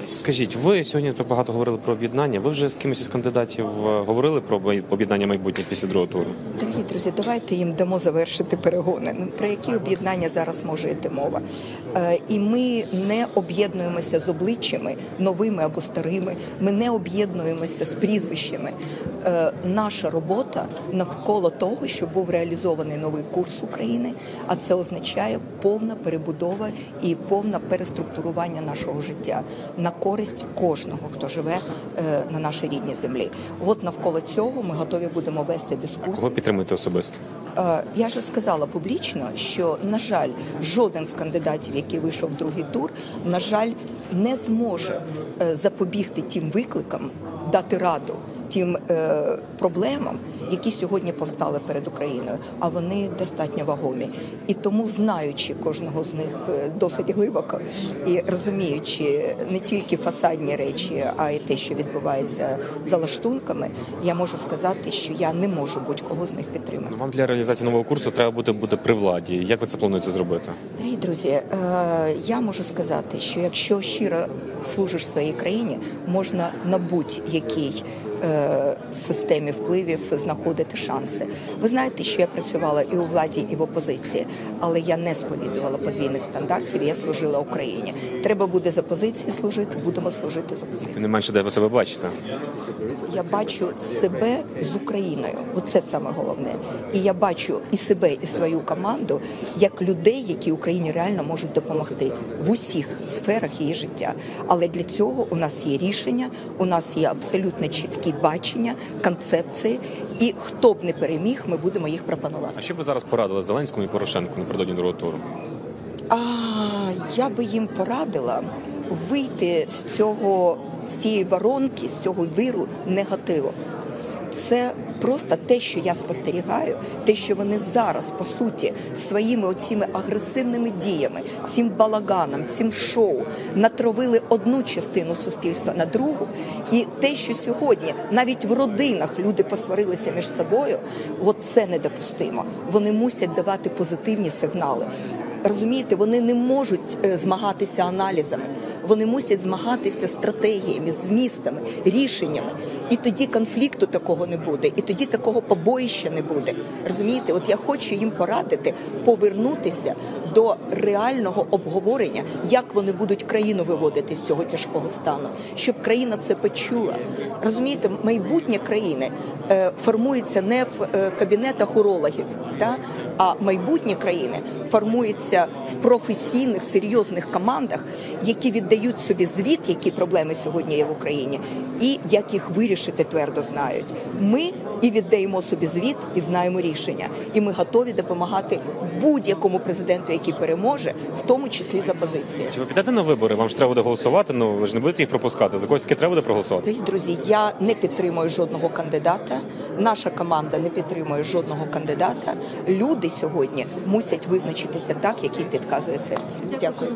Скажіть, ви сьогодні так багато говорили про об'єднання. Ви вже з кимось із кандидатів е, говорили про об'єднання майбутнє після другого туру? Дорогі друзі, давайте їм дамо завершити перегони. Ну, Про які об'єднання зараз може йти мова? Е, і ми не об'єднуємося з обличчями новими або старими. Ми не об'єднуємося з прізвищами. Е, наша робота навколо того, щоб був реалізований новий курс України, а це означає повна перебудова і повне переструктурування нашого життя на користь кожного, хто живе е, на нашій рідній землі. От навколо цього ми готові будемо вести дискусію. Кого особисто? Е, Я ж сказала публічно, що на жаль, жоден з кандидатів, який вийшов в другий тур, на жаль, не зможе е, запобігти тим викликам, дати раду тим е, проблемам, які сьогодні постали перед Україною, а вони достатньо вагомі. І тому, знаючи кожного з них е, досить глибоко і розуміючи не тільки фасадні речі, а й те, що відбувається за лаштунками, я можу сказати, що я не можу будь-кого з них підтримати. Ну, вам для реалізації нового курсу треба бути, бути при владі. Як ви це плануєте зробити? Дорогі друзі, е, я можу сказати, що якщо щиро служиш своїй країні, можна на будь-якій е, системі впливів знаходити шанси. Ви знаєте, що я працювала і у владі, і в опозиції, але я не сповідувала подвійних стандартів. Я служила Україні. Треба буде за позиції служити, будемо служити за позиції. Не менше, де ви себе бачите? Я бачу себе з Україною. Оце саме головне. І я бачу і себе, і свою команду як людей, які Україні реально можуть допомогти в усіх сферах її життя. Але для цього у нас є рішення, у нас є абсолютно чіткі бачення, концепції. І хто б не переміг, ми будемо їх пропонувати. А що б ви зараз порадили Зеленському і Порошенку напередодні другого туру? А я би їм порадила вийти з цього з цієї воронки, з цього виру негативу. Це просто те, що я спостерігаю, те, що вони зараз по суті своїми оціми агресивними діями, цим балаганом, цим шоу натравили одну частину суспільства на другу, і те, що сьогодні навіть в родинах люди посварилися між собою, от це недопустимо. Вони мусять давати позитивні сигнали. Розумієте, вони не можуть е, змагатися аналізами, вони мусять змагатися стратегіями, змістами, рішеннями. І тоді конфлікту такого не буде, і тоді такого побоїща не буде. Розумієте, от я хочу їм порадити повернутися до реального обговорення, як вони будуть країну виводити з цього тяжкого стану, щоб країна це почула. Розумієте, майбутнє країни е, формується не в е, кабінетах урологів, та, а майбутнє країни формується в професійних серйозних командах, які віддають собі звіт, які проблеми сьогодні є в Україні, і як їх вирішити твердо знають. Ми і віддаємо собі звіт, і знаємо рішення. І ми готові допомагати будь-якому президенту, який переможе, в тому числі за позицією. Чи ви підете на вибори? Вам ж треба буде голосувати, ну ви ж не будете їх пропускати. За когось таки треба буде проголосувати. Дорогі друзі, я не підтримую жодного кандидата. Наша команда не підтримує жодного кандидата. Люди сьогодні мусять визначитися так, як їм підказує серце. Дякую.